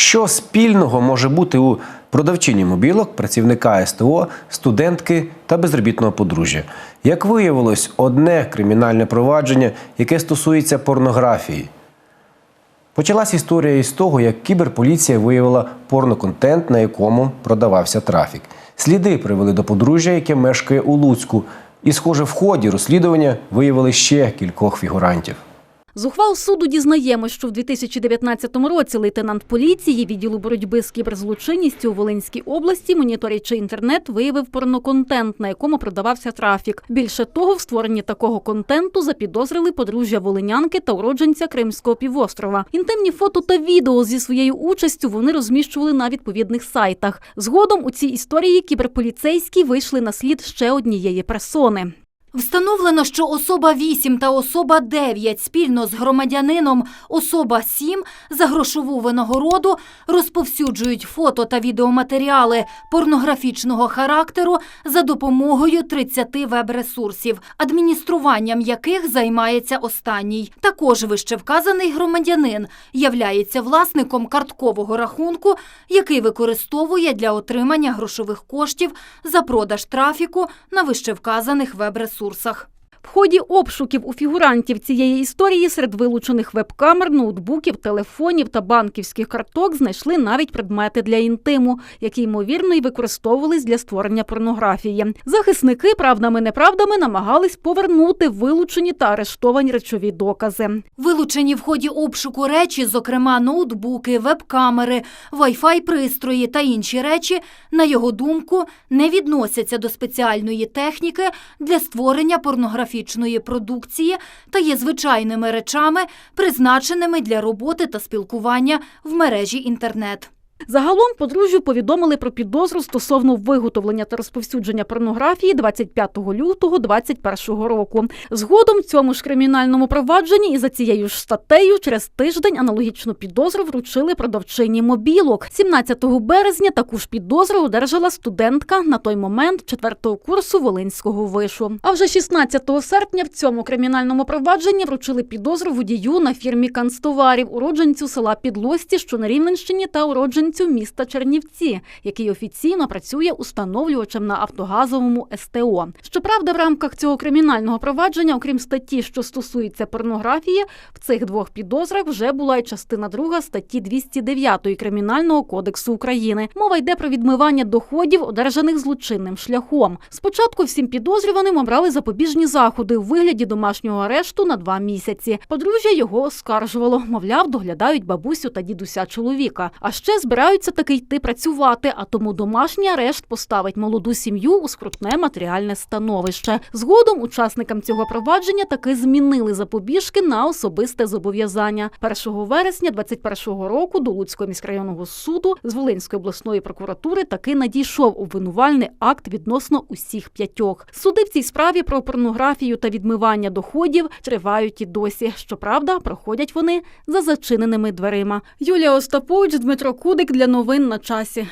Що спільного може бути у продавчині мобілок, працівника СТО, студентки та безробітного подружжя? Як виявилось, одне кримінальне провадження, яке стосується порнографії. Почалась історія із того, як кіберполіція виявила порноконтент, на якому продавався трафік. Сліди привели до подружжя, яке мешкає у Луцьку. І, схоже, в ході розслідування виявили ще кількох фігурантів. З ухвал суду дізнаємось, що в 2019 році лейтенант поліції відділу боротьби з кіберзлочинністю у Волинській області, моніторячи інтернет, виявив порноконтент, на якому продавався трафік. Більше того, в створенні такого контенту запідозрили подружжя волинянки та уродженця Кримського півострова. Інтимні фото та відео зі своєю участю вони розміщували на відповідних сайтах. Згодом у цій історії кіберполіцейські вийшли на слід ще однієї персони. Встановлено, що особа 8 та особа 9 спільно з громадянином особа 7 за грошову винагороду розповсюджують фото та відеоматеріали порнографічного характеру за допомогою 30 веб-ресурсів, адмініструванням яких займається останній. Також вищевказаний громадянин являється власником карткового рахунку, який використовує для отримання грошових коштів за продаж трафіку на вищевказаних веб-ресурсах. В ході обшуків у фігурантів цієї історії серед вилучених веб-камер, ноутбуків, телефонів та банківських карток знайшли навіть предмети для інтиму, які ймовірно і використовувались для створення порнографії. Захисники правдами-неправдами намагались повернути вилучені та арештовані речові докази. Вилучені в ході обшуку речі, зокрема ноутбуки, веб-камери, вай-фай пристрої та інші речі, на його думку, не відносяться до спеціальної техніки для створення порнографічної продукції та є звичайними речами, призначеними для роботи та спілкування в мережі інтернет. Загалом подружжю повідомили про підозру стосовно виготовлення та розповсюдження порнографії 25 лютого 2021 року. Згодом в цьому ж кримінальному провадженні і за цією ж статтею через тиждень аналогічну підозру вручили продавчині мобілок. 17 березня таку ж підозру одержала студентка на той момент четвертого курсу Волинського вишу. А вже 16 серпня в цьому кримінальному провадженні вручили підозру водію на фірмі канцтоварів, уродженцю села Підлості, що на Рівненщині, та уродженцю міста Чернівці, який офіційно працює установлювачем на автогазовому СТО. Щоправда, в рамках цього кримінального провадження, окрім статті, що стосується порнографії, в цих двох підозрах вже була й частина друга статті 209 Кримінального кодексу України. Мова йде про відмивання доходів, одержаних злочинним шляхом. Спочатку всім підозрюваним обрали запобіжні заходи у вигляді домашнього арешту на два місяці. Подружжя його оскаржувало, мовляв, доглядають бабусю та дідуся чоловіка. А ще збираються таки йти працювати, а тому домашній арешт поставить молоду сім'ю у скрутне матеріальне становище. Згодом учасникам цього провадження таки змінили запобіжки на особисте зобов'язання. 1 вересня 2021 року до Луцького міськрайонного суду з Волинської обласної прокуратури таки надійшов обвинувальний акт відносно усіх п'ятьох. Суди в цій справі про порнографію та відмивання доходів тривають і досі. Щоправда, проходять вони за зачиненими дверима. Юлія Остапович, Дмитро Кудик для новин на часі.